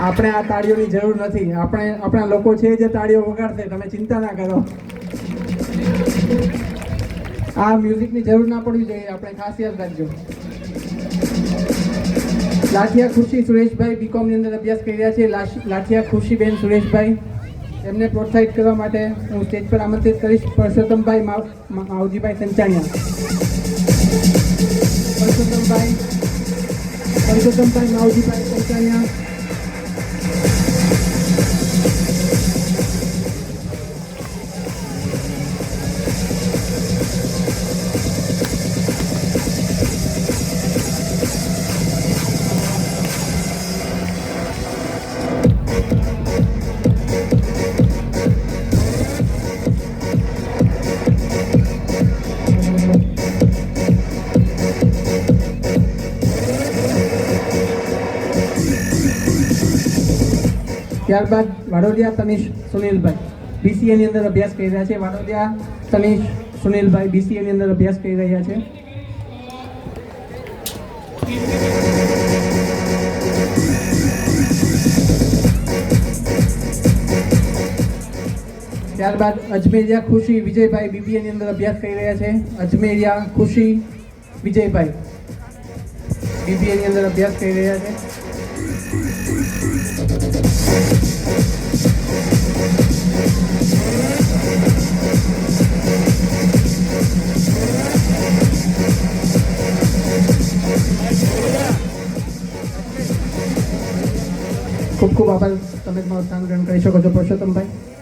આપણે આ તાળીઓની જરૂર નથી. આપણે, આપણા લોકો છે જે તાળીઓ વગાડશે, તમે ચિંતા ના કરો. આ મ્યુઝિકની જરૂર ના પડવી જોઈએ, આપણે ખાસ યાદ રાખજો. લાઠિયા ખુરશી સુરેશભાઈ બીકોમની અંદર અભ્યાસ કરી રહ્યા છે. લાઠિયા ખુરશીબેન સુરેશભાઈ, એમને પ્રોત્સાહિત કરવા માટે હું સ્ટેજ પર આમંત્રિત કરીશ. પરસોત્તમભાઈ માવ- માવજીભાઈ સંચાણિયા. પરસોત્તમભાઈ પરસોત્તમભાઈ માવજીભાઈ સંચાણિયા. ત્યારબાદ વાડોદિયા તનિષ સુનિલભાઈ. બીસીએની અંદર અભ્યાસ કરી રહ્યા છે. વાડોદિયા તનિષ સુનિલભાઈ બીસીએની અંદર અભ્યાસ કરી રહ્યા છે. ત્યારબાદ અજમેરિયા ખુશી વિજયભાઈ બીબીએની અંદર અભ્યાસ કરી રહ્યા છે. અજમેરિયા ખુશી વિજયભાઈ. બીબીએની અંદર અભ્યાસ કરી રહ્યા છે. ખૂબ ખૂબ આભાર. તમે તમારું સ્થાન ગ્રહણ કરી શકો છો. પુરુષોત્તમભાઈ.